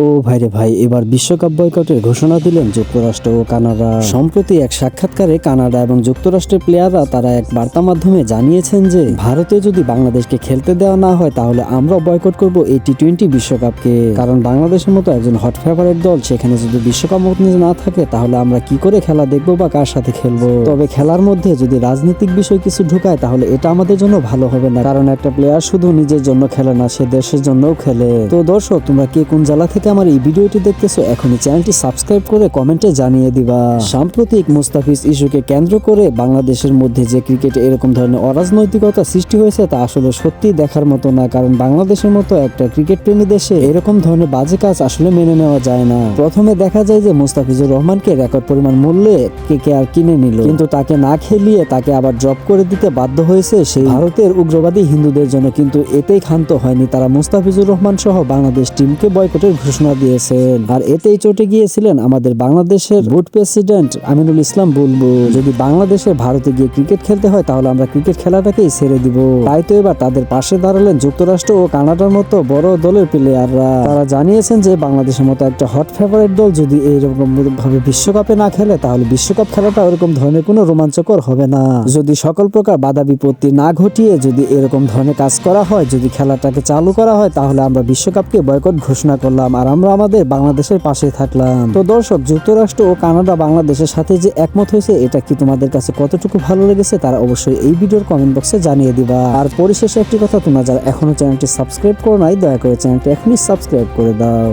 ও ভাইরে ভাই, এবার বিশ্বকাপ বয়কটের ঘোষণা দিলেন যুক্তরাষ্ট্র ও কানাডা। সম্প্রতি এক সাক্ষাৎকারে কানাডা এবং যুক্তরাষ্ট্রের প্লেয়াররা তারা এক বার্তা মাধ্যমে জানিয়েছেন যে, ভারতে যদি বাংলাদেশকে খেলতে দেওয়া না হয়, তাহলে আমরা বয়কট করব এই টি টোয়েন্টি বিশ্বকাপকে। কারণ বাংলাদেশের মতো একজন হট ফেভারিট দল, সেখানে যদি বিশ্বকাপ না থাকে, তাহলে আমরা কি করে খেলা দেখব বা কার সাথে খেলব? তবে খেলার মধ্যে যদি রাজনৈতিক বিষয় কিছু ঢুকায়, তাহলে এটা আমাদের জন্য ভালো হবে না। কারণ একটা প্লেয়ার শুধু নিজের জন্য খেলে না, সে দেশের জন্যও খেলে। তো দর্শক, তোমরা কে কোন জেলা থেকে আমার এই ভিডিওটি দেখতেছো, এখনই চ্যানেলটি সাবস্ক্রাইব করে কমেন্টে জানিয়ে দিবা। সাম্প্রতিক মুস্তাফিজ ইস্যুকে কেন্দ্র করে বাংলাদেশের মধ্যে যে ক্রিকেটে এরকম ধরনের অরাজনৈতিকতা সৃষ্টি হয়েছে, তা আসলে সত্যি দেখার মতো না, কারণ বাংলাদেশের মতো একটা ক্রিকেট প্রেমী দেশে এরকম ধরনের বাজে কাজ আসলে মেনে নেওয়া যায় না। প্রথমে দেখা যায় যে মুস্তাফিজুর রহমানকে রেকর্ড পরিমাণ মূল্যে কে কে আর কিনে নিল, কিন্তু তাকে না খেলিয়ে তাকে আবার ড্রপ করে দিতে বাধ্য হয়েছে সেই ভারতের উগ্রবাদী হিন্দুদের জন্য, কিন্তু এতেই ক্ষান্ত হয়নি তারা মুস্তাফিজুর রহমান সহ বাংলাদেশ টিমকে বয়কটের ঘোষণা দিয়েছেন আর এতেই চটে গিয়েছিলেন আমাদের বাংলাদেশের বুট প্রেসিডেন্ট আমিনুল ইসলাম বুলবুল যদি বাংলাদেশের ভারতে গিয়ে ক্রিকেট খেলতে হয়, তাহলে আমরা ক্রিকেট খেলাটাকেই ছেড়ে দিব। তাই তো এবার তাদের পাশে দাঁড়ালেন যুক্তরাষ্ট্র ও কানাডার মতো বড় দলের প্লেয়াররা। তারা জানিয়েছেন যে, বাংলাদেশের মতো একটা হট ফেভারিট দল যদি এইরকম ভাবে বিশ্বকাপে না খেলে, তাহলে বিশ্বকাপ খেলাটা ওরকম ধরনের কোনো রোমাঞ্চকর হবে না। যদি সকল প্রকার বাধা বিপত্তি না ঘটিয়ে যদি এরকম ধরনের কাজ করা হয়, যদি খেলাটাকে চালু করা হয়, তাহলে আমরা বিশ্বকাপকে বয়কট ঘোষণা করলাম। আর আমরা আমাদের বাংলাদেশের পাশে থাকলাম। তো দর্শক, যুক্তরাষ্ট্র ও কানাডা বাংলাদেশের সাথে যে একমত হয়েছে, এটা কি তোমাদের কাছে কতটুকু ভালো লেগেছে, তারা অবশ্যই এই ভিডিওর কমেন্ট বক্সে জানিয়ে দিবা। আর পরিশেষে একটি কথা, তোমরা যারা এখনও চ্যানেলটি সাবস্ক্রাইব করো নাই, দয়া করে চ্যানেলটি এখনই সাবস্ক্রাইব করে দাও।